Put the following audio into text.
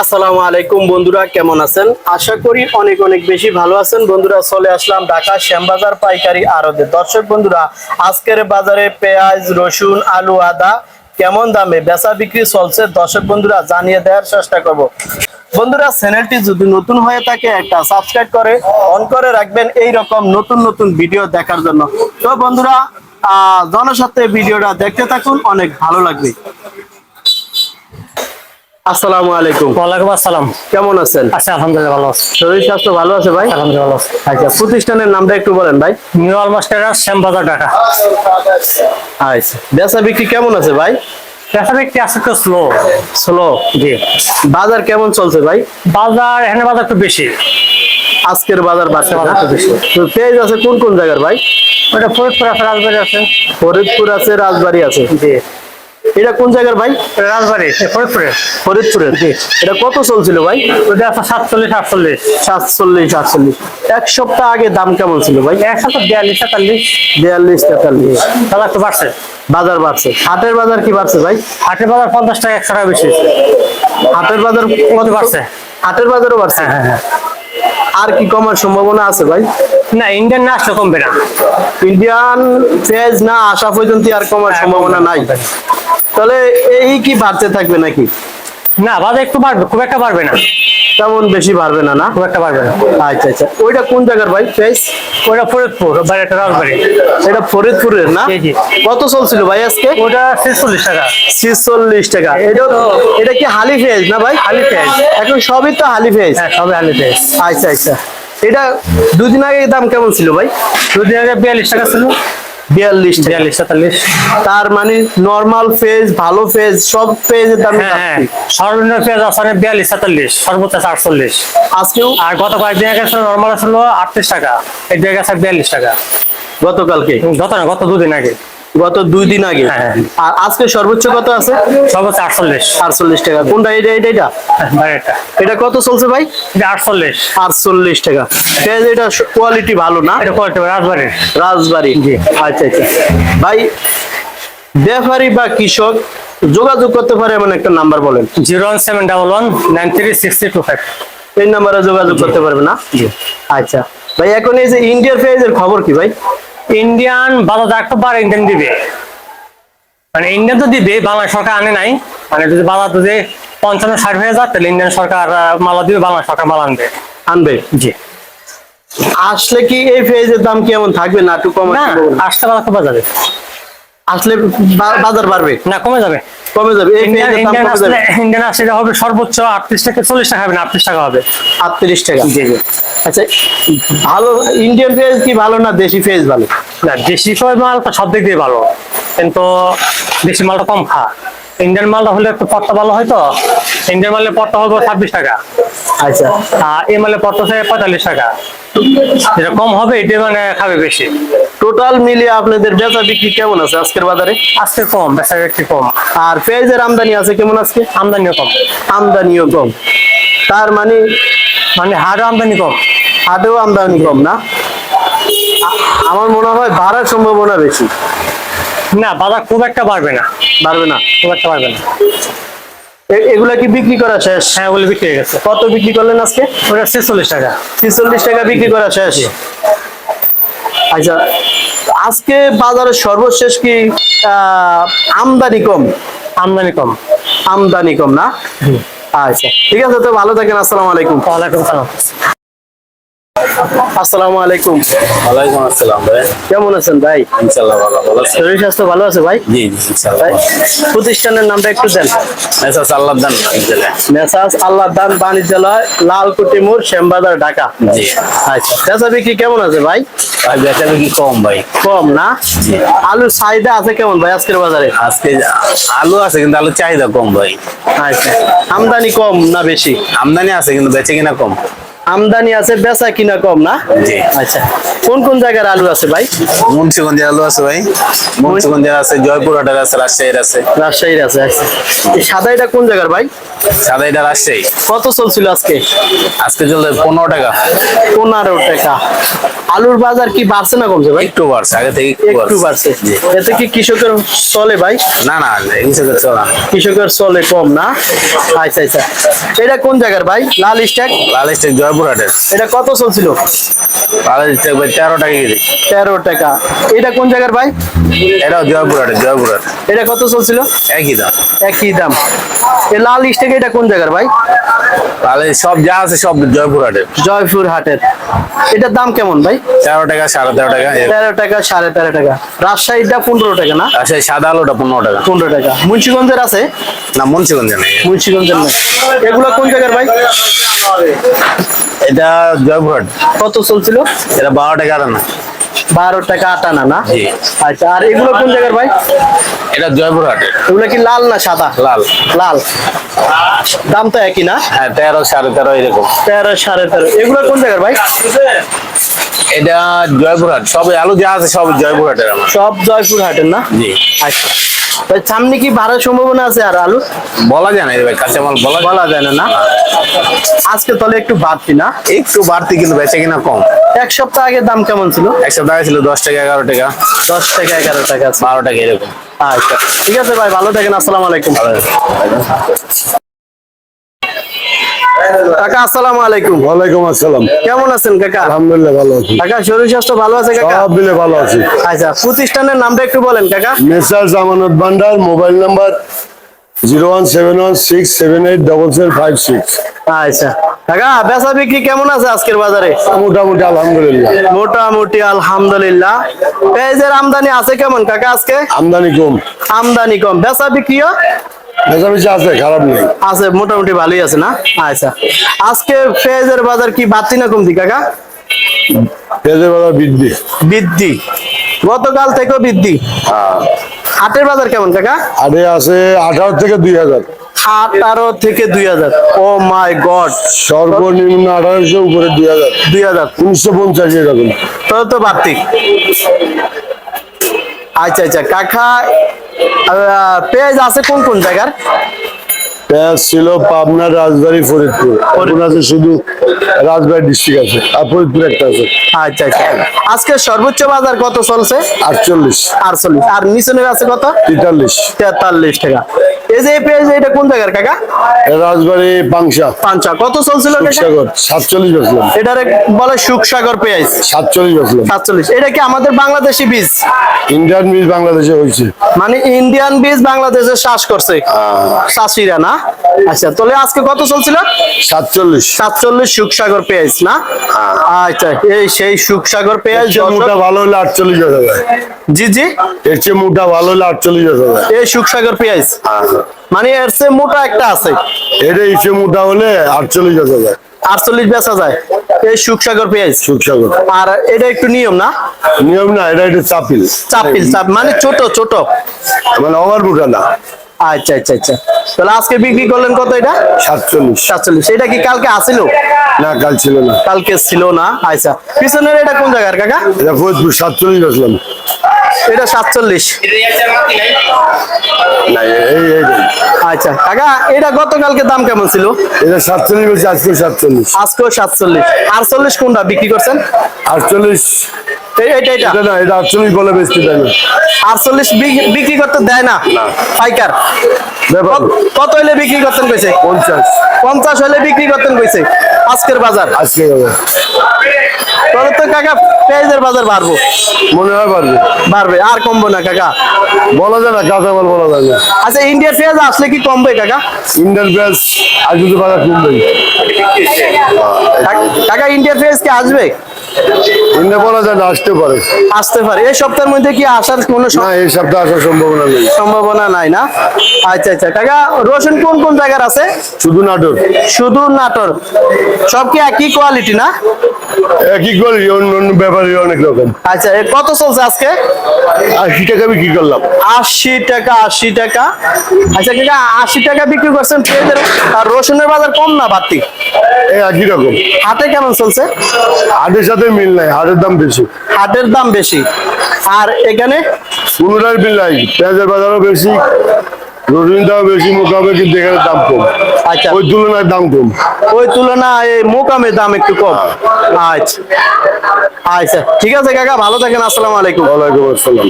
আসসালামু আলাইকুম বন্ধুরা, কেমন আছেন? আশা করি অনেক অনেক বেশি ভালো আছেন। বন্ধুরা, চলে আসলাম ঢাকা শ্যামবাজার পাইকারি আড়তে। দর্শক বন্ধুরা, আজকের বাজারে পেঁয়াজ, রসুন, আলু, আদা কেমন দামে বেচা বিক্রি চলছে? দর্শক বন্ধুরা, জানিয়ে দেওয়ার চেষ্টা করব। বন্ধুরা, চ্যানেলটি যদি নতুন হয়ে থাকে, একটা সাবস্ক্রাইব করে, অন করে রাখবেন। এই রকম নতুন নতুন ভিডিও দেখার জন্য। তো বন্ধুরা, আহ, জনস্বার্থে ভিডিওটা দেখতে থাকুন, অনেক ভালো লাগবে। আসসালামু আলাইকুম। ওয়ালাইকুম আসসালাম। কেমন আছেন? আচ্ছা আলহামদুলিল্লাহ ভালো আছি। শরীর স্বাস্থ্য ভালো আছে ভাই? আলহামদুলিল্লাহ ভালো আচ্ছা প্রতিষ্ঠানের নামটা একটু বলেন ভাই। New all master Shyambazar Dhaka. আচ্ছা বেচা বিক্রি কেমন আছে ভাই? আছে স্লো স্লো জি। বাজার কেমন চলছে ভাই? বাজার এখানে বাজার একটু বেশি। আজকের বাজার বাড়ছে। তো পেঁয়াজ আছে কোন কোন জায়গার ভাই? ওটা ফরিদপুর আছে রাজবাড়ি আছে। ফরিদপুর আছে রাজবাড়ি আছে। জি। এটা কোন জায়গার ভাই? রাজবাড়ি এ, ফরিদপুরে ফরিদপুরের এটা কত চলছিল ভাই? ওটা সাতচল্লিশ আটচল্লিশ। সাতচল্লিশ আটচল্লিশ। এক সপ্তাহ আগে দাম কেমন ছিল ভাই? একশো বিয়াল্লিশ তেতাল্লিশ। বিয়াল্লিশ তেতাল্লিশ। বাজার একটু বাড়ছে। বাজার বাড়ছে। হাটের বাজার কি বাড়ছে ভাই? হাটের বাজার পঞ্চাশ টাকা একশো টাকা বেশি। হাটের বাজার কত বাড়ছে? হাটের বাজারও বাড়ছে? হ্যাঁ হ্যাঁ আর কি কমার সম্ভাবনা আছে ভাই? না ইন্ডিয়ান না আসলে কমবে না। ইন্ডিয়ান পেঁয়াজ না আসা পর্যন্ত আর কমার সম্ভাবনা নাই। তাহলে এই কি বাড়তে থাকবে নাকি? না বাজার একটু বাড়বে খুব একটা বাড়বে না। তেমন বেশি বাড়বে না না? খুব একটা বাড়বে না। আচ্ছা আচ্ছা। ওইটা কোন জায়গার ভাই? পেঁয়াজ ওটা ফরিদপুর বাড়িটা রাজবাড়ি। এটা ফরিদপুরের না। কত চলছিল ভাই আজকে? ওটা ছেচল্লিশ টাকা। ছিচল্লিশ টাকা। এটা এটা কি হালি পেঁয়াজ না ভাই? হালি পেঁয়াজ। এখন সবই তো হালি পেঁয়াজ হ্যাঁ সবে আলু পেঁয়াজ আচ্ছা আচ্ছা। এটা দুদিন আগে দাম কেমন ছিল ভাই? দুদিন আগে বিয়াল্লিশ টাকা ছিল। বিয়াল্লিশ বিয়াল্লিশ সাতাল্লিশ তার মানে নর্মাল ফেজ ভালো ফেজ সব ফেজের দাম হ্যাঁ হ্যাঁ। সর্বনিম্ন ফেজ আছে বিয়াল্লিশ সাতাল্লিশ সর্বোচ্চ আছে আটচল্লিশ। আজকেও? আর গত কয়েকদিন আগে ছিল নর্মাল ছিল আটত্রিশ টাকা। এই দিকে গেছে বিয়াল্লিশ টাকা। গতকালকে? গত না গত দুদিন আগে। গত দুই দিন আগে? হ্যাঁ। আর আজকে সর্বোচ্চ কত আছে? সর্বোচ্চ আটচল্লিশ। আটচল্লিশ টাকা। কোনটা এটা এটা এটা। এটা কত চলছে ভাই? এটা আটচল্লিশ। আটচল্লিশ টাকা। এটা কোয়ালিটি ভালো না? এটা কোয়ালিটি রাজবাড়ির। রাজবাড়ি। আচ্ছা আচ্ছা। ভাই ব্যাপারী বা কৃষক যোগাযোগ করতে পারে এমন একটা নাম্বার বলেন। Zero one seven double one nine three sixty two five. এই নাম্বারে যোগাযোগ করতে পারবে না? আচ্ছা। ভাই এখন এই যে ইন্ডিয়ার পেঁয়াজের খবর কি ভাই? ইন্ডিয়ান বাজার একশো বার ইন্ডিয়ান দিবে। মানে ইন্ডিয়ান তো দিবে বাংলা সরকার আনে নাই। মানে যদি বাজার যদি পঞ্চান্ন ষাট হয়ে যায় তাহলে ইন্ডিয়ান সরকার মালা দিবে বাংলা সরকার মাল আনবে। আনবে? জি। আসলে কি এই পেঁয়াজের দাম কেমন থাকবে না একটু কমে আসতে বাজার কমে যাবে আসলে বাজার বাড়বে? না কমে যাবে। কমে যাবে। ইন্ডিয়ান আসলে হবে সর্বোচ্চ আটত্রিশ থেকে চল্লিশ টাকা হবে না আটত্রিশ টাকা হবে। আটত্রিশ টাকা। জি জি। আচ্ছা ভালো ইন্ডিয়ান পেঁয়াজ কি ভালো না দেশি পেঁয়াজ ভালো? না দেশি মাল সব দিক দিয়ে ভালো। কিন্তু দেশি মালটা কম খা। ইন্ডিয়ান মালটা হলে একটু পট্টা ভালো হয় তো? ইন্ডিয়ান মালের পট্টা হবে ছাব্বিশ টাকা। আচ্ছা। আর এই মালের পট্টা হচ্ছে পঁয়তাল্লিশ টাকা। যেটা কম হবে এটা মানে খাবে বেশি। টোটাল মিলিয়ে আপনাদের বেচা বিক্রি কেমন আছে আজকের বাজারে? আজকে কম বেচা একটু কম। আর পেঁয়াজের আমদানি আছে কেমন আজকে? আমদানিও কম। আমদানিও কম। তার মানে? মানে হারও আমদানি কম। হাটেও আমদানি কম না? আমার মনে হয় বাড়ার সম্ভাবনা বেশি। না বাজার খুব একটা বাড়বে না। বাড়বে না? খুব একটা বাড়বে না। এগুলা কি বিক্রি করা শেষ? হ্যাঁ ওগুলো বিক্রি হয়ে গেছে। কত বিক্রি করলেন আজকে? ওটা ছেচল্লিশ টাকা। ছিচল্লিশ টাকা বিক্রি করা শেষ? আচ্ছা আজকে বাজারে সর্বশেষ কি আহ, আমদানি কম? আমদানি কম। আমদানি কম না? আচ্ছা ঠিক আছে তো ভালো থাকেন আসসালামু আলাইকুম। ওয়ালাইকুম সালাম আসসালামু আলাইকুম। ওয়ালাইকুম আসসালাম ভাই। কেমন আছেন ভাই? ইনশাল্লাহ ভালো ভালো আছেন শরীর স্বাস্থ্য ভালো আছে ভাই? জি ভাই প্রতিষ্ঠানের নামটা একটু দেন। মেসাজ আল্লাহ দান জেলে মেসাজ আল্লাহ দান বাণিজ্যালয় লালকুটি মোড় শ্যামবাজার ঢাকা। জি। আচ্ছা বেচা বিক্রি কেমন আছে ভাই? ভাই বেচা বিক্রি কম ভাই। কম না? জি। আলুর চাহিদা আছে কেমন ভাই আজকের বাজারে? আজকে আলু আছে কিন্তু আলুর চাহিদা কম ভাই। আচ্ছা আমদানি কম না বেশি? আমদানি আছে কিন্তু বেচে কিনা কম। আমদানি আছে বেচা কিনা কম না? আচ্ছা কোন কোন জায়গার আলু আছে ভাই? মুন্সিগঞ্জের আলু আছে ভাই। মুন্সিগঞ্জের আছে জয়পুরহাটের আছে রাজশাহীর আছে। রাজশাহীর আছে আচ্ছা। এই সাদা এটা কোন জায়গার ভাই? সাদা এটা রাজশাহী। কত চলছিল আজকে? আজকে চলছে পনেরো টাকা। পনেরো টাকা। আলুর বাজার কি বাড়ছে না কমছে ভাই? একটু বাড়ছে আগে থেকে একটু বাড়ছে। এতে কি কৃষকের চলে ভাই? না না হিসেবে চলে না। কৃষকের চলে কম না? আচ্ছা আচ্ছা। এটা কোন জায়গার ভাই? লাল স্ট্যাক? লাল স্টেক জয়পুরহাটের এটা কত চলছিল? তেরো টাকা কেজি। তেরো টাকা। এটা কোন জায়গার ভাই? জয়পুরহাটের জয়পুরহাট এটা কত চলছিল? একই দাম। একই দাম। এই লাল এটা কোন জায়গার ভাই? তাহলে সব যা আছে সব জয়পুরহাটের। জয়পুর হাটের এটার দাম কেমন ভাই? তেরো টাকা সাড়ে তেরো টাকা তেরো টাকা সাড়ে তেরো টাকা। রাজশাহীটা পনেরো টাকা না? সেই সাদা আলুটা পনেরো টাকা। পনেরো টাকা। মুন্সিগঞ্জের আছে? না মুন্সিগঞ্জে নেই। মুন্সিগঞ্জের না এগুলো কোন জায়গার ভাই? এটা জয়পুরহাট। কত চলছিল? এটা বারো টাকা আর না বারো টাকা আটানা না? আচ্ছা আর এগুলো কোন জায়গার ভাই? এটা জয়পুরহাটের এগুলো কি লাল না সাদা? লাল। লাল। দাম তো একই না? হ্যাঁ তেরো সাড়ে তেরো এরকম। তেরো সাড়ে তেরো। এগুলো কোন জায়গার ভাই? এটা জয়পুরহাট। সব আলু যা আছে সব জয়পুরহাটের সব জয়পুর হাটের না? জি। আচ্ছা। ভাই সামনে কি বাড়ার সম্ভাবনা আছে আর আলু? বলা যায় না ভাই কাঁচামাল বলা বলা যায় না না? আজকে তাহলে একটু বাড়তি না? একটু বাড়তি কিন্তু বেচে কিনা কম। এক সপ্তাহ আগে দাম কেমন ছিল? এক সপ্তাহ ছিল দশ টাকা এগারো টাকা। দশ টাকা এগারো টাকা বারো টাকা এরকম। আচ্ছা ঠিক আছে ভাই ভালো থাকেন আসসালামু আলাইকুম। কাকা আসসালামু আলাইকুম। ওয়ালাইকুম আসসালাম। কেমন আছেন কাকা? আলহামদুলিল্লাহ ভালো আছি। কাকা শরীর স্বাস্থ্য ভালো আছে কাকা? সব মিলে ভালো আছি। আচ্ছা প্রতিষ্ঠানের নামটা একটু বলেন কাকা। Messrs Jamanat Bhandar mobile number zero one seven one six seven eight double seven five six. আচ্ছা কাকা বেচা বিক্রি কেমন আছে আজকের বাজারে? মোটামুটি আলহামদুলিল্লাহ। মোটামুটি আলহামদুলিল্লাহ। পেঁয়াজের আমদানি আছে কেমন কাকা আজকে? আমদানি কম। আমদানি কম। বেচা বিক্রিও? বেচাবেচি আছে খারাপ নেই। আছে মোটামুটি ভালোই আছে না? আচ্ছা। আজকে পেঁয়াজের বাজার কি বাড়তি না কমতি কাকা? পেঁয়াজের বাজার বৃদ্ধি। বৃদ্ধি। গতকাল থেকেও বৃদ্ধি। হাটের বাজার কেমন কাকা? আরে আছে আঠারো থেকে দুই হাজার। আঠারো থেকে দুই হাজার। Oh my God. সর্বনিম্ন আঠারোশো উপরে দুই হাজার। দুই হাজার। উনিশশো পঞ্চাশ এরকম। তো বাড়তি। আচ্ছা আচ্ছা। কাকা পেঁয়াজ আছে কোন কোন জায়গার? পেঁয়াজ ছিল পাবনা রাজবাড়ি ফরিদপুর। এখন আছে শুধু রাজবাড়ি ডিস্ট্রিক্ট আছে আর ফরিদপুর একটা আছে। আচ্ছা আচ্ছা। আজকে সর্বোচ্চ বাজার কত চলছে? আটচল্লিশ। আটচল্লিশ। আর মিশনের আছে কত? তেতাল্লিশ। তেতাল্লিশ টাকা। এই যে এই এটা কোন জায়গার কাকা? রাজবাড়ী পাংশা পাঞ্চা কত চলছিল কাকা? সাগর সাতচল্লিশ বেচলাম এটারে বলে সুখসাগর পেঁয়াজ। সাতচল্লিশ বেচলাম সাতচল্লিশ। এটা কি আমাদের বাংলাদেশি বীজ? ইন্ডিয়ান বীজ বাংলাদেশে হয়েছে। মানে ইন্ডিয়ান বীজ বাংলাদেশে চাষ করছে। চাষিরা না? আচ্ছা তাহলে আজকে কত চলছিল? সাতচল্লিশ। সাতচল্লিশ সুখসাগর পেঁয়াজ না? আচ্ছা এই সেই সুখসাগর পেঁয়াজ মোটা ভালো হলে আটচল্লিশ হাজার জি জি। এর চেয়ে মোটা ভালো হলে আটচল্লিশ হাজার এই সুখসাগর পেঁয়াজ। মানে এর চেয়ে মোটা একটা আছে। এটা ইসে মোটা হলে আটচল্লিশ হাজার আটচল্লিশ বেচা যায়। এই সুখসাগর পেঁয়াজ। সুখসাগর। আর এটা একটু নিয়ম না? নিয়ম না এটা একটা চাপিল। চাপিল চাপ মানে ছোট ছোট। মানে ওভার মোটা না। আচ্ছা আচ্ছা আচ্ছা। তাহলে আজকে বিক্রি করলেন কত এটা? সাতচল্লিশ। সাতচল্লিশ। এটা কি কালকে আসিল না কাল ছিল না। কালকে ছিল না। আচ্ছা। পিছনের এটা কোন জায়গার কাকা? এটা ফরিদপুর সাতচল্লিশ বেচলাম। এটা সাতচল্লিশ। আচ্ছা কাকা এটা গতকালকে দাম কেমন ছিল? এটা সাতচল্লিশ বেচে আজকে সাতচল্লিশ। আজকেও সাতচল্লিশ। আটচল্লিশ কোনটা বিক্রি করছেন? আটচল্লিশ। আটচল্লিশ বিক্রি করতে দেয় না? পাইকার। কত- হইলে বিক্রি করতেন কইছে পঞ্চাশ। পঞ্চাশ হইলে বিক্রি করতেন কইছে আজকের বাজার। আজকে তো কাকা পেঁয়াজের বাজার বাড়বো? মনে হয় পারবে বাড়বে। আর কমবো না কাকা? বলা যায় না কাঁচামাল বলা যায় না। আচ্ছা ইন্ডিয়ার পেঁয়াজ আসলে কি কমবে কাকা? ইন্ডিয়ান পেঁয়াজ আজ যদি বাজার কমবে। কাকা ইন্ডিয়ার পেঁয়াজ কি আসবে? ইন্ডিয়া বলা যায় না আসতে পারে। আসতে পারে। এই সপ্তাহের মধ্যে কি আসার কোনো না এই সপ্তাহে আসার সম্ভাবনা নেই। সম্ভাবনা নাই না? আচ্ছা আচ্ছা। কাকা রসুন কোন কোন জায়গার আছে? শুধু নাটোর। শুধু নাটোর। সব কি একই কোয়ালিটি না? একই করে অন্য অন্য ব্যাপারে অনেক রকম। আচ্ছা কত চলছে আজকে? আশি টাকা বিক্রি করলাম। আশি টাকা আশি টাকা। আচ্ছা কাকা আশি টাকা বিক্রি করছেন পেঁয়াজের আর রসুনের বাজার কম না বাড়তি? একই রকম। হাটে কেমন চলছে? হাটের সাথে মিল নাই হাটের দাম বেশি। হাটের দাম বেশি। আর এখানে? কোনোটার মিল নাই পেঁয়াজের বাজারও বেশি রসুন দাম বেশি মোকামে কিন্তু এখানে দাম কম। আচ্ছা। ওই তুলনায় দাম কম। ওই তুলনায় এই মোকামের দাম একটু কম। আচ্ছা। আচ্ছা ঠিক আছে কাকা ভালো থাকেন আসসালামু আলাইকুম। ওয়ালাইকুম আসসালাম।